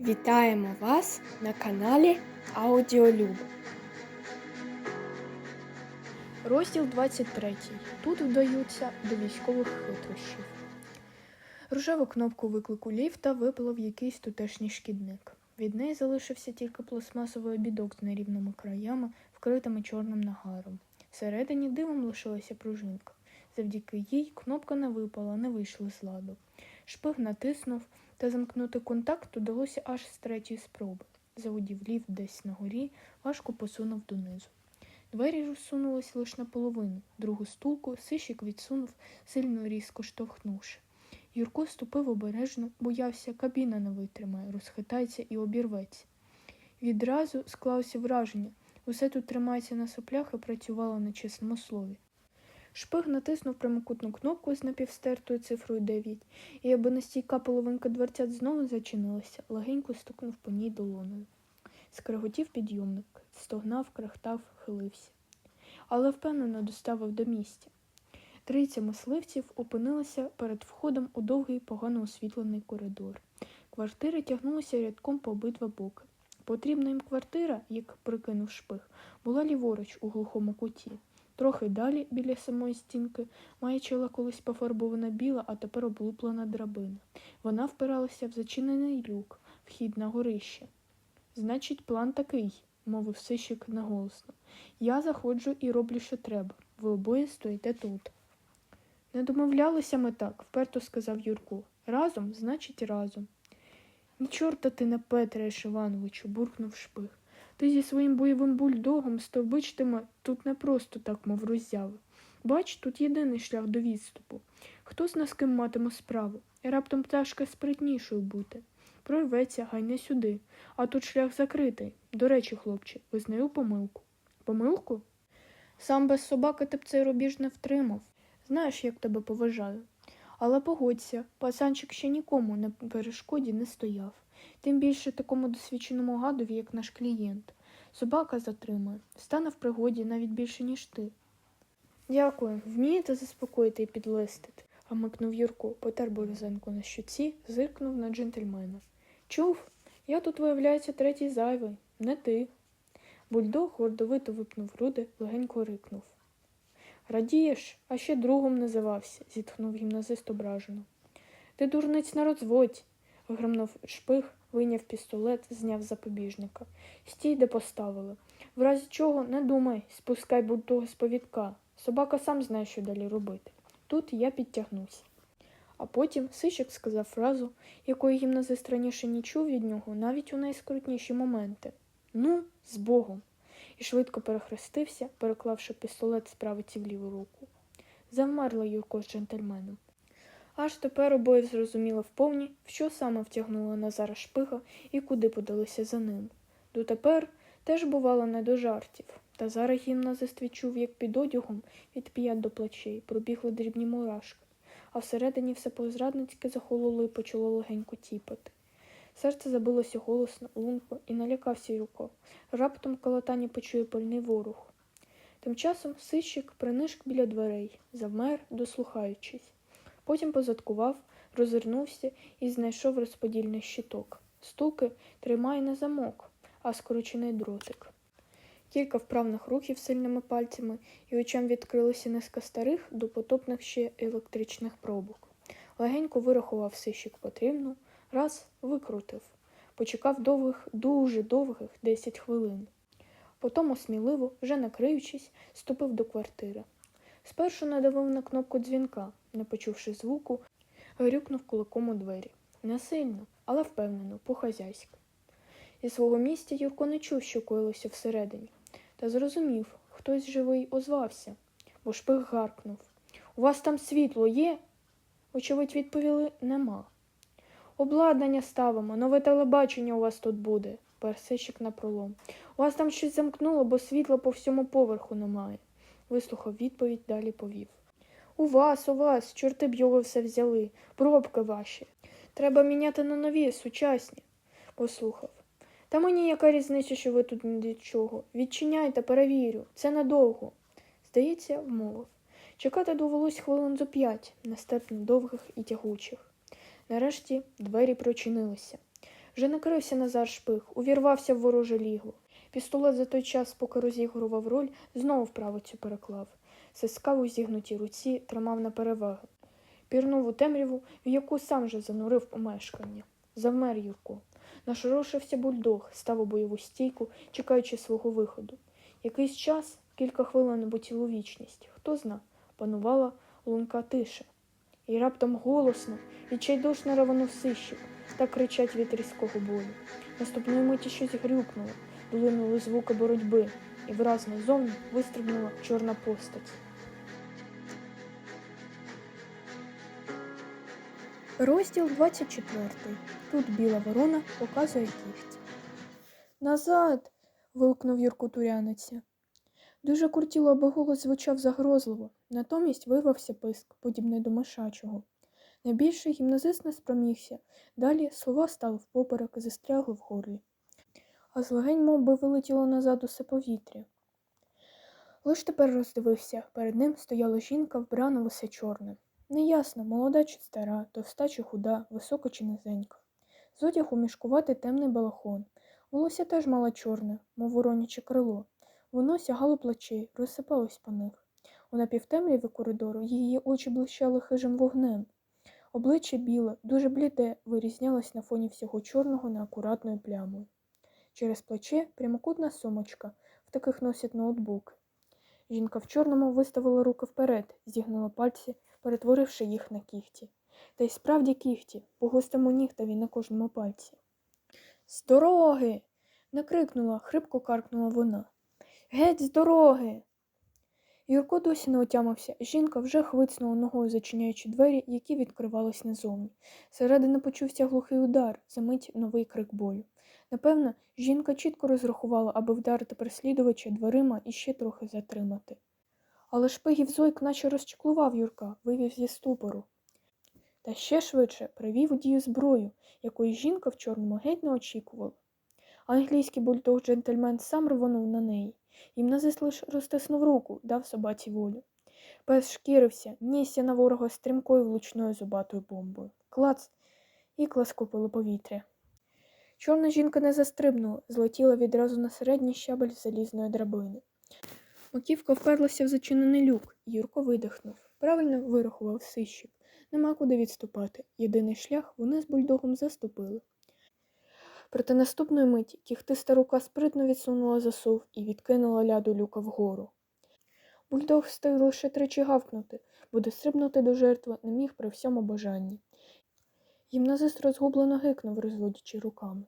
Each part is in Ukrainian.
Вітаємо вас на каналі Аудіолюб. Розділ 23. Тут вдаються до військових хитрощів. Рожеву кнопку виклику ліфта випалив якийсь тутешній шкідник. Від неї залишився тільки пластмасовий обідок з нерівними краями, вкритими чорним нагаром. Всередині дивом лишилася пружинка. Завдяки їй кнопка не випала, не вийшла з ладу. Шпиг натиснув, та замкнути контакт удалося аж з третьої спроби. Заудів ліфт десь на горі, важко посунув донизу. Двері розсунулись лише наполовину. Другу стулку сищик відсунув, сильно різко штовхнувши. Юрко ступив обережно, боявся, кабіна не витримає, розхитається і обірветься. Відразу склалося враження. Усе тут тримається на соплях і працювало на чесному слові. Шпиг натиснув прямокутну кнопку з напівстертою цифрою 9, і аби настійка половинка дверцят знову зачинилася, легенько стукнув по ній долоною. Скреготів підйомник, стогнав, крехтав, хилився. Але впевнено доставив до місця. Трійця мисливців опинилася перед входом у довгий погано освітлений коридор. Квартири тягнулися рядком по обидва боки. Потрібна їм квартира, як прикинув шпиг, була ліворуч у глухому куті. Трохи далі, біля самої стінки, маячила колись пофарбована біла, а тепер облуплена драбина. Вона впиралася в зачинений люк, вхід на горище. Значить, план такий, мовив сищик наголосно. Я заходжу і роблю, що треба. Ви обоє стоїте тут. Не домовлялися ми так, вперто сказав Юрко. Разом, значить, разом. Ні чорта ти не Петраєш, Івановичу, буркнув шпиг. Ти зі своїм бойовим бульдогом стовбичтиме тут не просто так, мов роззяви. Бач, тут єдиний шлях до відступу. Хто з нас ким матиме справу? І раптом пташка спритнішою бути. Прорветься, гай не сюди. А тут шлях закритий. До речі, хлопче, визнаю помилку. Помилку? Сам без собаки ти б цей рубіж не втримав. Знаєш, як тебе поважаю. Але погодься, пацанчик ще нікому на перешкоді не стояв. Тим більше такому досвідченому гадові, як наш клієнт. Собака затримує, стане в пригоді навіть більше, ніж ти. Дякую, вмієте заспокоїти і підлистити, гамикнув Юрко, потер борозенку на щоці, зиркнув на джентльмена. Чув, я тут, виявляється, третій зайвий, не ти. Бульдог гордовито випнув груди, легенько рикнув. Радієш, а ще другом називався, зітхнув гімназист ображено. Ти дурниць на розводь, виграмнув шпиг, вийняв пістолет, зняв запобіжника. Стій, де поставили. В разі чого не думай, спускай будь-того з повідка. Собака сам знає, що далі робити. Тут я підтягнусь. А потім сищик сказав фразу, якої гімназист раніше не чув від нього навіть у найскрутніші моменти. Ну, з Богом. І швидко перехрестився, переклавши пістолет з правиці в ліву руку. Завмерла Юрко з джентльменом. Аж тепер обоє зрозуміло вповні, в що саме втягнуло Назара шпига і куди подалися за ним. Дотепер теж бувало не до жартів, та зараз гімназист відчув, як під одягом від п'ят до плечей пробігли дрібні мурашки, а всередині все позрадницьке захололо і почало легенько тіпати. Серце забилося голосно, лунко і налякався Юрко. Раптом колотання почує пальний ворог. Тим часом сищик принишк біля дверей, завмер, дослухаючись. Потім позадкував, розвернувся і знайшов розподільний щиток. Стуки тримає не замок, а скорочений дротик. Кілька вправних рухів сильними пальцями, і очам відкрилися низка старих, допотопних ще електричних пробок. Легенько вирахував сищик потрібну, раз викрутив. Почекав довгих, дуже довгих десять хвилин. Потім осміливо, вже накриючись, ступив до квартири. Спершу надавив на кнопку дзвінка, не почувши звуку, грюкнув кулаком у двері. Не сильно, але впевнено, по-хазяйськи. Зі свого місця Юрко не чув, що коїлося всередині, та зрозумів, хтось живий озвався, бо шпиг гаркнув. У вас там світло є? Очевидь, відповіли нема. Обладнання ставимо, нове телебачення у вас тут буде, персищик напролом. У вас там щось замкнуло, бо світла по всьому поверху немає. Вислухав відповідь, далі повів. У вас, у вас, чорти б його все взяли, пробки ваші. Треба міняти на нові, сучасні. Послухав. Та мені яка різниця, що ви тут ні від чого. Відчиняйте, перевірю, це надовго. Здається, вмовив. Чекати довелось хвилин зо п'ять, нестерпно довгих і тягучих. Нарешті двері прочинилися. Вже накрився Назар шпих, увірвався в вороже лігло. Пістолет за той час, поки розігрував роль, знову вправицю переклав. Сискав у зігнутій руці, тримав на переваги. Пірнув у темряву, в яку сам же занурив помешкання. Завмер Юрко. Нашорошився бульдог, став у бойову стійку, чекаючи свого виходу. Якийсь час, кілька хвилин або цілу вічність, хто зна, панувала лунка тиша. І раптом голосно, відчайдушно ревонув сищик, так кричать від різкого бою. Наступної миті щось грюкнуло, долинули звуки боротьби, і враз назовні вистрибнула чорна постать. Розділ 24. Тут біла ворона показує кіхті. Назад. вигукнув Юрко Туряниця. Дуже куртіло, аби голос звучав загрозливо, натомість вирвався писк, подібний до мишачого. Найбільший гімназист не спромігся, далі слова стали впоперек і застрягли в горлі. А з легень мов би, вилетіло назад усе повітря. Лиш тепер роздивився, перед ним стояла жінка, вбрана в усе чорне. Неясно, молода чи стара, товста чи худа, висока чи низенька. З одягу мішкуватий темний балахон. Волосся теж мала чорне, мов вороняче крило. Воно сягало плечей, розсипалось по них. У напівтемряві коридору її очі блищали хижим вогнем. Обличчя біле, дуже бліде, вирізнялось на фоні всього чорного неакуратною плямою. Через плече прямокутна сумочка, в таких носять ноутбуки. Жінка в чорному виставила руки вперед, зігнула пальці, перетворивши їх на кігті. Та й справді кігті, по густому нігтеві на кожному пальці. З дороги. накрикнула, хрипко каркнула вона. Геть з дороги. Юрко досі не отямився. Жінка вже хвицнула ногою, зачиняючи двері, які відкривались назовні. Зсередини почувся глухий удар, замить новий крик болю. Напевно, жінка чітко розрахувала, аби вдарити переслідувача дверима і ще трохи затримати. Але шпигів зойк наче розчеклував Юрка, вивів зі ступору. Та ще швидше привів у дію зброю, якої жінка в чорному геть не очікувала. Англійський бульдог джентльмен сам рвонув на неї. Гімназист лиш розтиснув руку, дав собаці волю. Пес шкірився, нісся на ворога стрімкою влучною зубатою бомбою. Клац і класкопило повітря. Чорна жінка не застрибнула, злетіла відразу на середній щабель залізної драбини. Маківка вперлася в зачинений люк, Юрко видихнув. Правильно вирахував сищик. Нема куди відступати. Єдиний шлях вони з бульдогом заступили. Проте наступної миті кіхтиста рука спритно відсунула засув і відкинула ляду люка вгору. Бульдог встиг лише тричі гавкнути, бо дострибнути до жертви не міг при всьому бажанні. Гімназист розгублено гикнув, розводячи руками.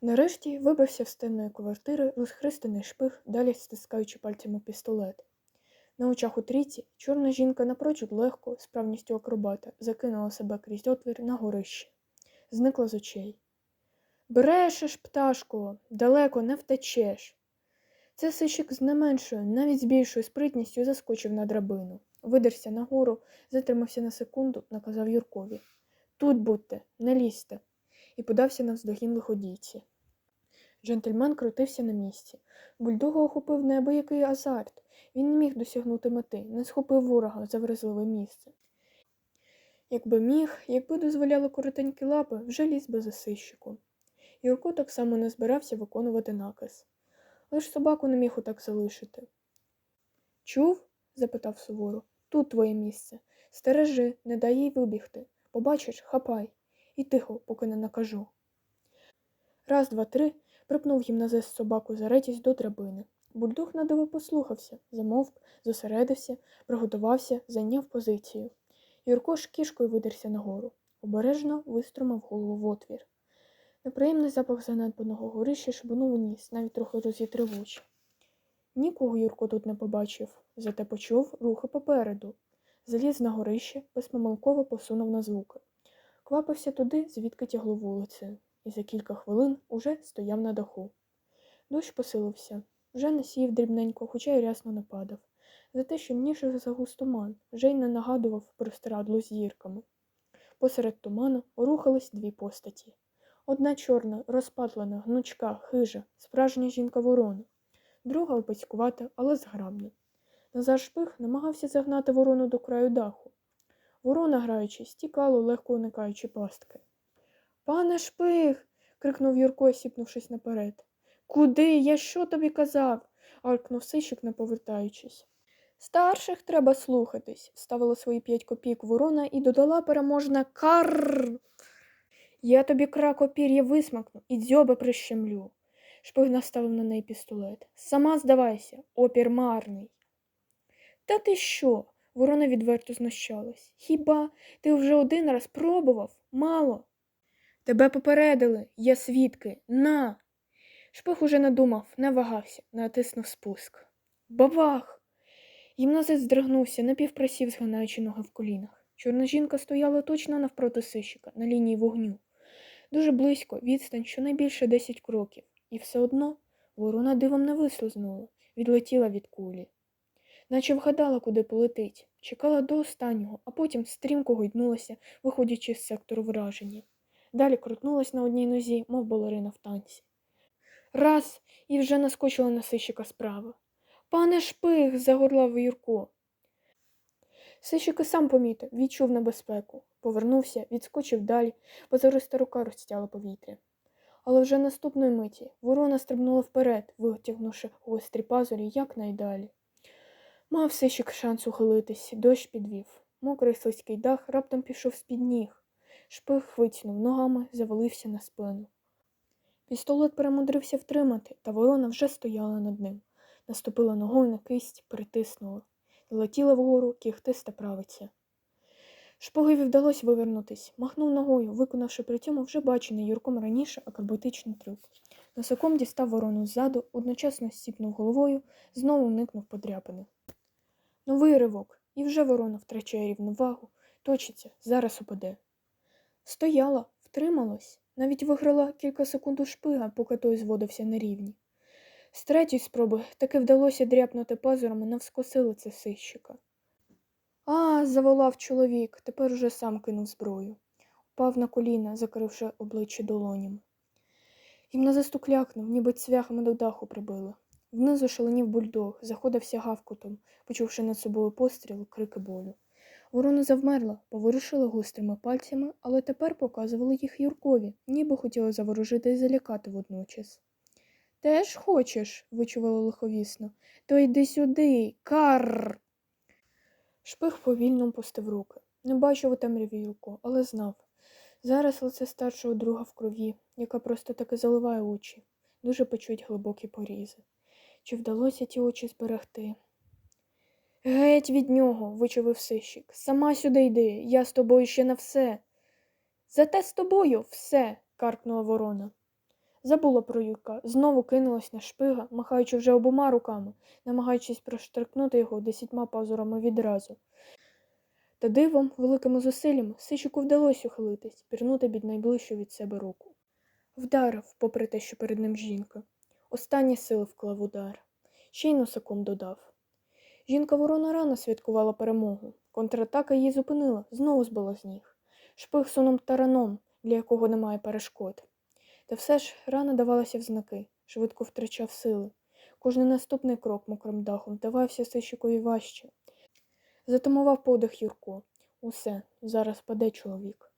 Нарешті вибрався з темної квартири розхристаний шпих, далі стискаючи пальцями пістолет. На очах у трійці чорна жінка напрочуд легко, з правністю акробата, закинула себе крізь отвір на горище. Зникла з очей. Брешеш, пташко, далеко не втечеш. Це сищик з не меншою, навіть з більшою спритністю заскочив на драбину. Видерся нагору, затримався на секунду, наказав Юркові. Тут будьте, не лізьте, і подався навздогін лиходійці. Джентльмен крутився на місці. Бульдога охопив неабиякий азарт. Він не міг досягнути мети, не схопив ворога за вразливе місце. Якби міг, якби дозволяли коротенькі лапи, вже ліз би за сищику. Юрко так само не збирався виконувати наказ. Лиш собаку не міг отак залишити. Чув? запитав суворо. Тут твоє місце. Стережи, не дай їй вибігти. Побачиш, хапай. І тихо, поки не накажу. Раз, два, три, припнув гімназист собаку за ретість до драбини. Бульдог надиво послухався, замовк, зосередився, приготувався, зайняв позицію. Юрко ж кішкою видерся нагору. Обережно виструмав голову в отвір. Неприємний запах занедбаного горища шибунув у ніс, навіть трохи розітрив очі. Нікого Юрко тут не побачив, зате почув рухи попереду. Заліз на горище, безпомилково посунув на звуки. Квапився туди, звідки тягло вулицею, і за кілька хвилин уже стояв на даху. Дощ посилився, вже не сів дрібненько, хоча й рясно не падав. Зате щемніший за густоман, вже й не нагадував простирадло з зірками. Посеред туману рухались дві постаті. Одна чорна, розпатлена, гнучка, хижа, справжня жінка ворона, друга опацькувата, але зграбна. Назар шпих намагався загнати ворону до краю даху. Ворона, граючи, стікало, легко уникаючи пастки. Пане шпих. крикнув Юрко, сіпнувшись наперед. Куди? Я що тобі казав? аркнув сищик, не повертаючись. Старших треба слухатись, ставила свої п'ять копійок ворона і додала переможне карр. Я тобі крако пір'я висмакну і дзьоба прищемлю. Шпиг наставив на неї пістолет. Сама здавайся, опір марний. Та ти що? Ворона відверто знущалась. Хіба ти вже один раз пробував? Мало. Тебе попередили, є свідки. На. Шпих уже надумав, не вагався, натиснув спуск. Бабах! Гімназист здригнувся, напівпросів, згинаючи ноги в колінах. Чорна жінка стояла точно навпроти сищика, на лінії вогню. Дуже близько, відстань щонайбільше 10 кроків, і все одно ворона дивом не вислизнула, відлетіла від кулі. Наче вгадала, куди полетить, чекала до останнього, а потім стрімко гойднулася, виходячи з сектору враження. Далі крутнулась на одній нозі, мов балерина в танці. Раз і вже наскочила на сищика справа. Пане шпих, загорлав Юрко. Сищик і сам помітив, відчув небезпеку, повернувся, відскочив далі, позориста рука розтяла повітря. Але вже наступної миті ворона стрибнула вперед, витягнувши гострі пазурі якнайдалі. Мав сищик шанс ухилитись, дощ підвів. Мокрий слизький дах раптом пішов з-під ніг. Шпих хвицнув ногами, завалився на спину. Пістолет перемудрився втримати, та ворона вже стояла над ним. Наступила ногою на кисть, притиснула. Летіла вгору кіхтиста правиця. Шпигові вдалося вивернутись, махнув ногою, виконавши при цьому вже бачений Юрком раніше акробатичний трюк. Носоком дістав ворону ззаду, одночасно сіпнув головою, знову уникнув подряпини. Новий ривок, і вже ворона втрачає рівновагу, точиться, зараз упаде. Стояла, втрималась, навіть виграла кілька секунд у шпига, поки той зводився на рівні. З третьої спроби таки вдалося дряпнути пазурами навскосилице сищика. А, заволав чоловік, тепер уже сам кинув зброю. Упав на коліна, закривши обличчя долонями. Гімназист уклякнув, ніби цвяхами до даху прибили. Внизу шаленів бульдог, заходився гавкотом, почувши над собою постріл, крики болю. Ворона завмерла, поворушила гострими пальцями, але тепер показували їх Юркові, ніби хотіла заворожити і залякати водночас. Теж хочеш, вичувала лиховісно. То йди сюди, карр. Шпих повільно опустив руки. Не бачив у темряві Юрко, але знав. Зараз лице старшого друга в крові, яка просто таки заливає очі. Дуже печуть глибокі порізи. Чи вдалося ті очі зберегти? Геть від нього, вичавив сищик. Сама сюди йди, я з тобою ще на все. Зате з тобою все. каркнула ворона. Забула про Юрка, знову кинулась на шпига, махаючи вже обома руками, намагаючись проштрикнути його десятьма пазурами відразу. Та дивом, великими зусиллями, сищику вдалося ухилитись, пірнути під найближчу від себе руку. Вдарив, попри те, що перед ним жінка. Останні сили вклав удар. Ще й носаком додав. Жінка ворона рано святкувала перемогу. Контратака її зупинила, знову збила з ніг. Шпиг сунув тараном, для якого немає перешкод. Та все ж рана давалася в знаки, швидко втрачав сили. Кожний наступний крок мокрим дахом давався сищикові важче. Затамував подих Юрко. Усе, зараз паде чоловік.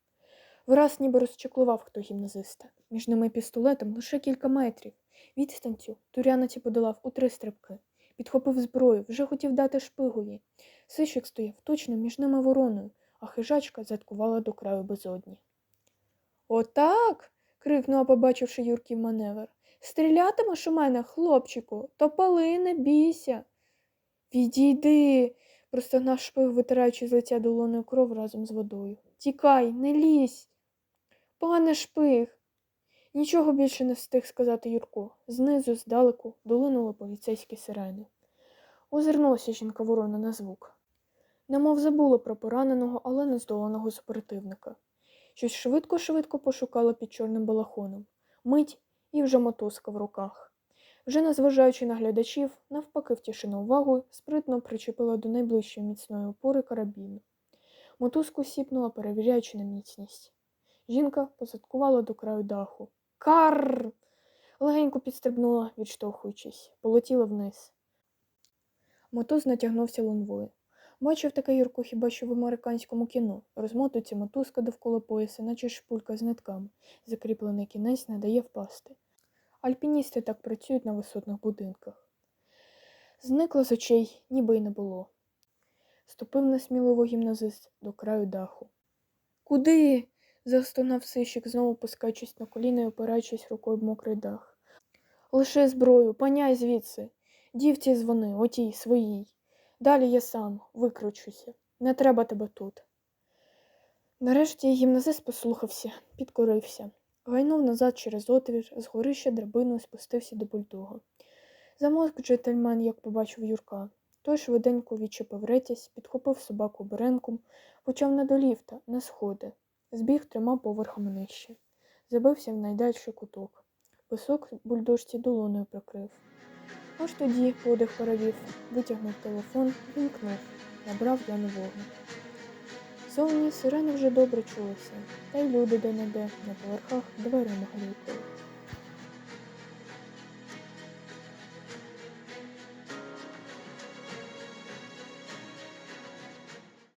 Враз ніби розчеклував хто гімназиста. Між ними пістолетом лише кілька метрів. Відстанцю туряниці подолав у три стрибки. Підхопив зброю, вже хотів дати шпигові. Сищик стояв точно між ними вороною, а хижачка заткувала до краю безодні. Отак. крикнула, побачивши Юрків маневр. Стрілятимеш у мене, хлопчику, то пали, не бійся. Відійди, простогнав шпиг, витираючи з лиця долоною кров разом з водою. Тікай, не лізь. Пане шпиг. Нічого більше не встиг сказати Юрко. Знизу, здалеку, долинули поліцейські сирени. Озирнулася жінка ворона на звук. Немов забула про пораненого, але нездоланого супротивника. Щось швидко-швидко пошукала під чорним балахоном. Мить і вже мотузка в руках. Вже незважаючи на глядачів, навпаки втішена увагою, спритно причепила до найближчої міцної опори карабіну. Мотузку сіпнула, перевіряючи на міцність. Жінка позадкувала до краю даху. Карр. Легенько підстрибнула, відштовхуючись, полетіла вниз. Мотоз натягнувся лунвою. Бачив таке Юрко хіба що в американському кіно. Розмотується мотузка довкола пояса, наче шпулька з нитками. Закріплений кінець не дає впасти. Альпіністи так працюють на висотних будинках. Зникло з очей, ніби й не було. Ступив несміливо гімназист до краю даху. Куди? Застогнав сищик, знову пускаючись на коліна і опираючись рукою в мокрий дах. Лише зброю, паняй звідси. Дівці дзвони, отій, своїй. Далі я сам викручуся. Не треба тебе тут. Нарешті гімназист послухався, підкорився. Гайнув назад через отвір, з горища драбиною спустився до бульдога. Замовк джентльмен, як побачив Юрка. Той швиденько відчепив ретязь, підхопив собаку беренком, почав не до ліфта, на сходи, збіг трьома поверхами нижче, забився в найдальший куток. Писок бульдожці долоною прикрив. Аж тоді подих перевів, витягнув телефон, вімкнув, набрав Яну нового. Зовні сирени вже добре чулися, та й люди де-не-де на поверхах дверима глюкали.